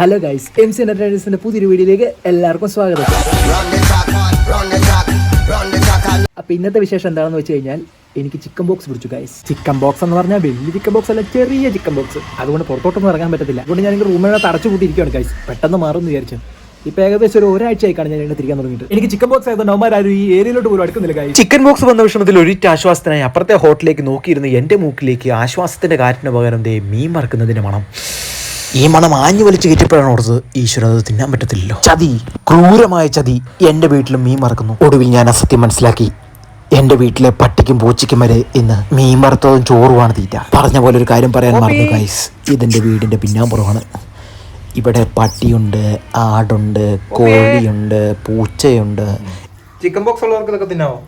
Hello guys M C എന്റർടൈനേഴ്സിന്റെ പുതിയൊരു വീഡിയോയിലേക്ക് എല്ലാവർക്കും സ്വാഗതം. അപ്പൊ ഇന്നത്തെ വിശേഷം എന്താണെന്ന് വെച്ച് കഴിഞ്ഞാൽ എനിക്ക് ചിക്കൻ ബോക്സ് പിടിച്ചു ഗൈസ് ചിക്കൻ ബോക്സ് എന്ന് പറഞ്ഞാൽ വലിയ ചിക്കൻ ബോക്സ് അല്ല ചെറിയ ചിക്കൻ ബോക്സ് അതുകൊണ്ട് പുറത്തോട്ടൊന്നും ഇറങ്ങാൻ പറ്റത്തില്ല. അതുകൊണ്ട് ഞാൻ റൂമിനകത്ത് അടച്ചു കൂട്ടിയിരിക്കുകയാണ് ഗൈസ് പെട്ടെന്ന് മാറും എന്ന് വിചാരിച്ചു. ഇപ്പൊ ഏകദേശം ഒരു ഒരാഴ്ചയായിക്കാണ് ഞാൻ എന്നെ തിരിക്കാൻ തുടങ്ങിയിട്ട്. എനിക്ക് ചിക്കൻ ബോക്സ് ആയതുകൊണ്ട് അവന്മാരും ഈ ഏരിയയിലോട്ട് പോലും അടുക്കുന്നില്ല ചിക്കൻ ബോക്സ് വന്ന വിഷമത്തിൽ ഒരിറ്റ് ആശ്വാസത്തിനായി അപ്പുറത്തെ ഹോട്ടലിലേക്ക് നോക്കിയിരുന്ന എന്റെ മൂക്കിലേക്ക് ആശ്വാസത്തിന്റെ കാറ്റിന് പകരം ദേ മീൻ മറക്കുന്നതിന്റെ മണം. ഈ മണം ആഞ്ഞു വലിച്ചു കയറ്റിയപ്പോഴാണ് ഓർത്തത് ഈശ്വര അത് തിന്നാൻ പറ്റത്തില്ലല്ലോ. ചതി ക്രൂരമായ ചതി എന്റെ വീട്ടിലും മീൻ മറക്കുന്നു. ഒടുവിൽ ഞാൻ അസത്യം മനസ്സിലാക്കി. എന്റെ വീട്ടിലെ പട്ടിക്കും പൂച്ചയ്ക്കും വരെ ഇന്ന് മീൻ വറുത്തതും ചോറുമാണ് തീറ്റ. പറഞ്ഞ പോലെ ഒരു കാര്യം പറയാൻ മറന്നു ഗൈസ് ഇതെന്റെ വീടിന്റെ പിന്നാമ്പുറമാണ്. ഇവിടെ പട്ടിയുണ്ട് ആടുണ്ട് കോഴിയുണ്ട് പൂച്ചയുണ്ട്. ചിക്കൻ ബോക്സ് ഉള്ളവർക്ക് ഇതൊക്കെ തിന്നാവോ?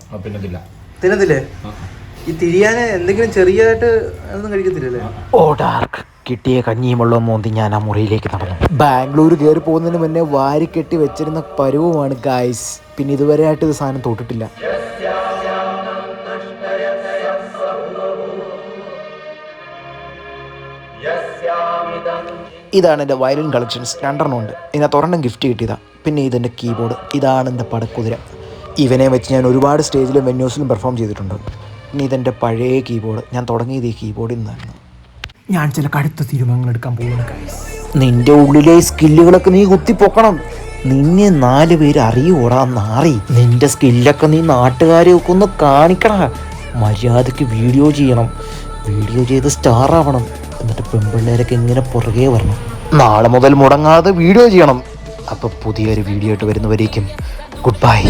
തിന്നത്തില്ലേ? ഈ തിരിയാന് എന്തെങ്കിലും ചെറിയതായിട്ട് ഒന്നും കഴിക്കത്തില്ലല്ലേ ഓ ഡാർക്ക് കിട്ടിയ കഞ്ഞിയും വെള്ളവും മോന്തി ഞാൻ ആ മുറിയിലേക്ക് നടന്നു ബാംഗ്ലൂർ കയറി പോകുന്നതിന് മുന്നേ വാരി കെട്ടി വെച്ചിരുന്ന പരുവുമാണ് ഗായ്സ് പിന്നെ ഇതുവരെ ആയിട്ട് ഇത് സാധനം തൊട്ടിട്ടില്ല. ഇതാണ് എന്റെ വയലിൻ കളക്ഷൻസ് രണ്ടെണ്ണം ഉണ്ട്. ഇതിനകത്ത് ഒരെണ്ണം ഗിഫ്റ്റ് കിട്ടിയതാ. പിന്നെ ഇതെന്റെ കീബോർഡ് ഇതാണ് എന്റെ പടക്കുതിര. ഇവനെ വെച്ച് ഞാൻ ഒരുപാട് സ്റ്റേജിലും വെന്യൂസിലും പെർഫോം ചെയ്തിട്ടുണ്ട്. പിന്നെ ഇതെന്റെ പഴയ കീബോർഡ് ഞാൻ തുടങ്ങിയത് ഈ കീബോർഡിൽ നിന്നായിരുന്നു ഞാൻ ചില കടുത്ത തീരുമാനങ്ങൾ എടുക്കാൻ പോകുന്നു ഗൈസ് നിന്റെ ഉള്ളിലെ സ്കില്ലുകളൊക്കെ നീ കുത്തിപ്പൊക്കണം. നിന്നെ നാല് പേര് അറിയൂടാ നാറി. നിന്റെ സ്കില്ലൊക്കെ നീ നാട്ടുകാരെ ഒക്കെ ഒന്ന് കാണിക്കണ മര്യാദയ്ക്ക് വീഡിയോ ചെയ്യണം. വീഡിയോ ചെയ്ത് സ്റ്റാർ ആവണം എന്നിട്ട് പെൺപിള്ളേരൊക്കെ ഇങ്ങനെ പുറകെ വരണം. നാളെ മുതൽ മുടങ്ങാതെ വീഡിയോ ചെയ്യണം. അപ്പൊ പുതിയൊരു വീഡിയോ ആയിട്ട് വരുന്നവരേക്കും. Good bye